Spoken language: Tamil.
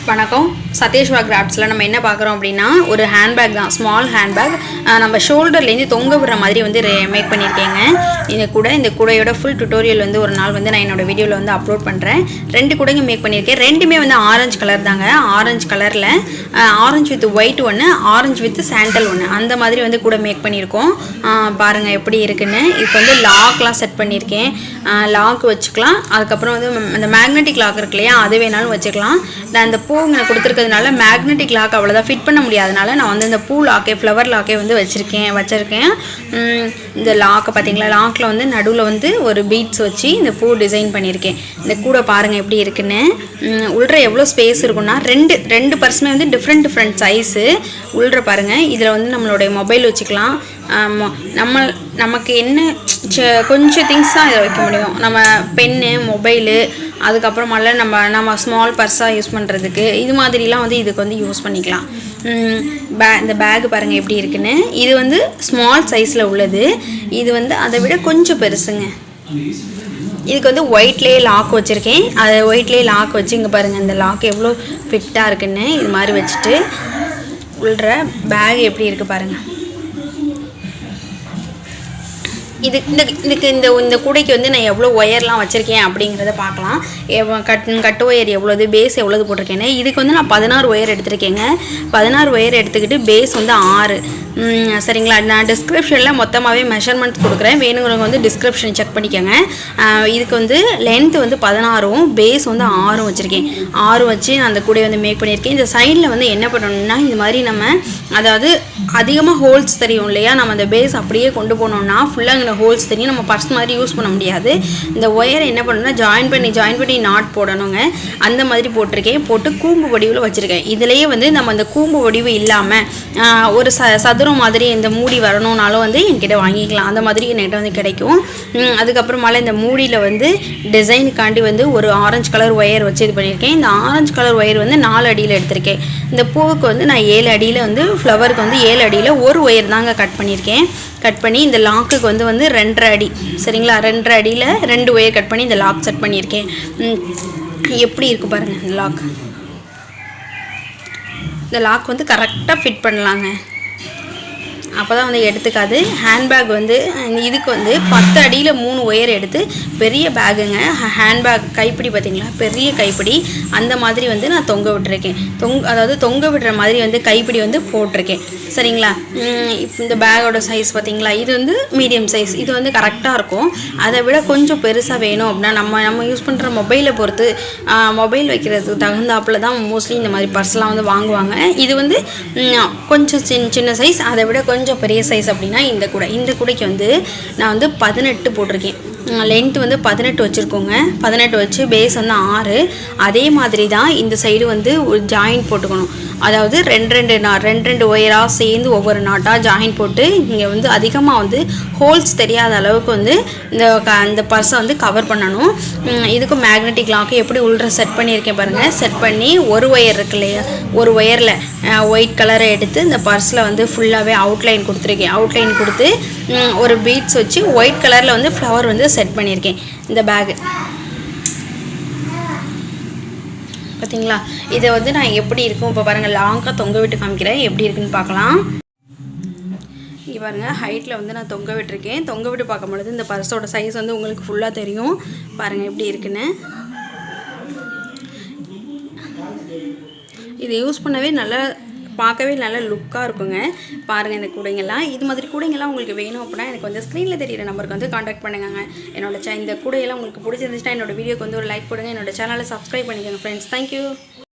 வணக்கம். சதேஷ்வா கிராஃப்ட்ஸில் நம்ம என்ன பார்க்குறோம் அப்படின்னா ஒரு ஹேண்ட்பேக் தான். ஸ்மால் ஹேண்ட்பேக் நம்ம ஷோல்டர்லேருந்து தொங்க விடுற மாதிரி வந்து மேக் பண்ணியிருக்கேங்க. இந்த கூட இந்த கூடையோட ஃபுல் டுட்டோரியல் வந்து ஒரு நாள் வந்து நான் என்னோட வீடியோவில் வந்து அப்லோட் பண்ணுறேன் ரெண்டு கூடைங்க மேக் பண்ணியிருக்கேன். ரெண்டுமே வந்து ஆரஞ்சு கலர் தாங்க. ஆரஞ்சு கலரில் ஆரஞ்சு வித் ஒயிட் ஒன்று ஆரஞ்சு வித் சாண்டல் ஒன்று அந்த மாதிரி வந்து கூட மேக் பண்ணியிருக்கோம். பாருங்கள் எப்படி இருக்குன்னு. இப்போ வந்து லாக்லாம் செட் பண்ணியிருக்கேன். லாக் வச்சுக்கலாம். அதுக்கப்புறம் வந்து அந்த மேக்னெட்டிக் லாக் இருக்கு இல்லையா அது வேணாலும் வச்சுக்கலாம். நான் அந்த பூ இங்கே கொடுத்துருக்கிறதுனால மேக்னெட்டிக் லாக் அவ்வளோதான் ஃபிட் பண்ண முடியாதனால நான் வந்து இந்த பூ லாக்கே ஃப்ளவர் லாக்கே வந்து வச்சுருக்கேன் வச்சுருக்கேன். இந்த லாக்கை பார்த்தீங்களா லாக்கில் வந்து நடுவில் வந்து ஒரு பீட்ஸ் வச்சு இந்த பூ டிசைன் பண்ணியிருக்கேன் இந்த கூடை பாருங்கள் எப்படி இருக்குன்னு. உள்ள உள்ற எவ்வளோ ஸ்பேஸ் இருக்குன்னா ரெண்டு ரெண்டு பர்ஸுமே வந்து டிஃப்ரெண்ட் டிஃப்ரெண்ட் சைஸு உள்ற பாருங்கள் இதில் வந்து நம்மளுடைய மொபைல் வச்சுக்கலாம். நம்ம நமக்கு என்ன கொஞ்சம் திங்ஸ் தான் இதில் வைக்க முடியும். நம்ம பென்னு மொபைலு அதுக்கப்புறமால நம்ம நம்ம ஸ்மால் பர்ஸாக யூஸ் பண்ணுறதுக்கு இது மாதிரிலாம் வந்து இதுக்கு வந்து யூஸ் பண்ணிக்கலாம். பே இந்த பேக் பாருங்கள் எப்படி இருக்குன்னு. இது வந்து ஸ்மால் சைஸில் உள்ளது. இது வந்து அதை விட கொஞ்சம் பெருசுங்க. இதுக்கு வந்து ஒயிட்லேயே லாக் வச்சுருக்கேன். அது ஒயிட்லேயே லாக் வச்சு இங்கே பாருங்கள் இந்த லாக் எவ்வளோ ஃபிட்டாக இருக்குன்னு இது மாதிரி வச்சுட்டு உள்ள பேக் எப்படி இருக்குது பாருங்கள் இது இந்த இதுக்கு இந்த இந்த கூடைக்கு வந்து நான் எவ்வளோ ஒயர்லாம் வச்சுருக்கேன் அப்படிங்கிறத பார்க்கலாம். எவ்வளோ கட் கட்டு ஒயர் எவ்வளோது பேஸ் எவ்வளோது போட்டிருக்கேன்னு. இதுக்கு வந்து நான் பதினாறு ஒயர் எடுத்திருக்கேங்க. பதினாறு ஒயர் எடுத்துக்கிட்டு பேஸ் வந்து ஆறு. சரிங்களா? நான் டிஸ்கிரிப்ஷனில் மொத்தமாகவே மெஷர்மெண்ட்ஸ் கொடுக்குறேன். வேணுங்கிறவங்க வந்து டிஸ்கிரிப்ஷன் செக் பண்ணிக்கோங்க. இதுக்கு வந்து லென்த்து வந்து பதினாறும் பேஸ் வந்து ஆறும் வச்சுருக்கேன். ஆறு வச்சு நான் அந்த கூடையை வந்து மேக் பண்ணியிருக்கேன். இந்த சைடில் வந்து என்ன பண்ணணும்னா இது மாதிரி நம்ம அதாவது அதிகமாக ஹோல்ஸ் தெரியும் இல்லையா? நம்ம அந்த பேஸ் அப்படியே கொண்டு போனோம்னா ஃபுல்லாக இங்கே ஹோல்ஸ் தெரியும். நம்ம பர்ஸ் மாதிரி யூஸ் பண்ண முடியாது. இந்த ஒயரை என்ன பண்ணணும்னா ஜாயின் பண்ணி ஜாயின் பண்ணி நாட் போடணுங்க. அந்த மாதிரி போட்டிருக்கேன். போட்டு கூம்பு வடிவில் வச்சுருக்கேன். இதுலேயே வந்து நம்ம அந்த கூம்பு வடிவு இல்லாமல் ஒரு ச சதுரம் மாதிரி இந்த மூடி வரணும்னாலும் வந்து என்கிட்ட வாங்கிக்கலாம். அந்த மாதிரி என்கிட்ட வந்து கிடைக்கும். அதுக்கப்புறமால இந்த மூடியில் வந்து டிசைனுக்காண்டி வந்து ஒரு ஆரஞ்சு கலர் ஒயர் வச்சு இது பண்ணியிருக்கேன். இந்த ஆரஞ்சு கலர் ஒயர் வந்து நாலு அடியில் எடுத்திருக்கேன். இந்த பூவுக்கு வந்து நான் ஏழு அடியில் வந்து ஃப்ளவருக்கு வந்து ஏழு அடியில் ஒரு ஒயர் தாங்க கட் பண்ணியிருக்கேன். கட் பண்ணி இந்த லாக்குக்கு வந்து வந்து ரெண்டரை அடி. சரிங்களா? ரெண்டரை அடியில் ரெண்டு ஒயர் கட் பண்ணி இந்த லாக் செட் பண்ணியிருக்கேன். எப்படி இருக்குது பாருங்கள் இந்த லாக். இந்த லாக் வந்து கரெக்டாக ஃபிட் பண்ணலாங்க. அப்போ தான் வந்து எடுத்துக்காது. ஹேண்ட்பேக் வந்து இதுக்கு வந்து பத்து அடியில் மூணு ஒயர் எடுத்து பெரிய பேகுங்க ஹேண்ட்பேக் கைப்பிடி பார்த்தீங்களா? பெரிய கைப்பிடி. அந்த மாதிரி வந்து நான் தொங்க விட்டுருக்கேன். தொங் அதாவது தொங்க விடுற மாதிரி வந்து கைப்பிடி வந்து போட்டிருக்கேன். சரிங்களா? இந்த பேக்கோட சைஸ் பார்த்தீங்களா? இது வந்து மீடியம் சைஸ் இது வந்து கரெக்டாக இருக்கும். அதை விட கொஞ்சம் பெருசாக வேணும் அப்படின்னா நம்ம நம்ம யூஸ் பண்ணுற மொபைலை பொறுத்து மொபைல் வைக்கிறதுக்கு தகுந்தாப்புல தான் மோஸ்ட்லி இந்த மாதிரி பர்ஸ்லாம் வந்து வாங்குவாங்க. இது வந்து கொஞ்சம் சின்ன சின்ன சைஸ் அதை விட கொஞ்சம் பெரிய சைஸ் அப்படின்னா இந்த கூடை. இந்த கூடைக்கு வந்து நான் வந்து பதினெட்டு போட்டிருக்கேன். லென்த் வந்து பதினெட்டு வச்சுருக்கோங்க. பதினெட்டு வச்சு பேஸ் வந்து ஆறு. அதே மாதிரி தான் இந்த சைடு வந்து ஒரு ஜாயின் போட்டுக்கணும். அதாவது ரெண்டு ரெண்டு நா ரெண்டு ரெண்டு ஒயராக சேர்ந்து ஒவ்வொரு நாட்டாக ஜாயின் போட்டு இங்கே வந்து அதிகமாக வந்து ஹோல்ஸ் தெரியாத அளவுக்கு வந்து இந்த க இந்த பர்ஸை வந்து கவர் பண்ணணும். இதுக்கு மேக்னெட்டிக் லாக்கு எப்படி உள்ள செட் பண்ணியிருக்கேன் பாருங்கள் செட் பண்ணி ஒரு ஒயர் இருக்கு இல்லையா? ஒரு ஒயரில் ஒயிட் கலரை எடுத்து இந்த பர்ஸில் வந்து ஃபுல்லாகவே அவுட்லைன் கொடுத்துருக்கேன். அவுட்லைன் கொடுத்து ஒரு பீட்ஸ் வச்சு ஒயிட் கலரில் வந்து ஃப்ளவர் வந்து செட் பண்ணியிருக்கேன். இந்த பேகு பார்த்தீங்களா இதை வந்து நான் எப்படி இருக்கும்? இப்போ பாருங்கள் லாங்காக தொங்க விட்டு காமிக்கிறேன். எப்படி இருக்குன்னு பார்க்கலாம். இங்கே பாருங்கள் ஹைட்டில் வந்து நான் தொங்க விட்டுருக்கேன். தொங்க விட்டு பார்க்கும் பொழுது இந்த பர்ஸோட சைஸ் வந்து உங்களுக்கு ஃபுல்லாக தெரியும். பாருங்கள் எப்படி இருக்குன்னு. இதை யூஸ் பண்ணவே நல்லா பார்க்கவே நல்ல லுக்காக இருக்குங்க. பாருங்கள் இந்த கூடைங்கெல்லாம். இது மாதிரி கூடைங்கெல்லாம் உங்களுக்கு வேணும் அப்படின்னா எனக்கு வந்து ஸ்க்ரீனில் தெரியிற நம்பருக்கு வந்து காண்டாக்ட் பண்ணுங்க என்னோட ச இந்த கூடையெல்லாம் உங்களுக்கு பிடிச்சிருந்துச்சுன்னா என்னோட வீடியோக்கு வந்து ஒரு லைக் போடுங்க என்னோட சேனலை சப்ஸ்கிரைப் பண்ணிக்கோங்க ஃப்ரெண்ட்ஸ் தேங்க்யூ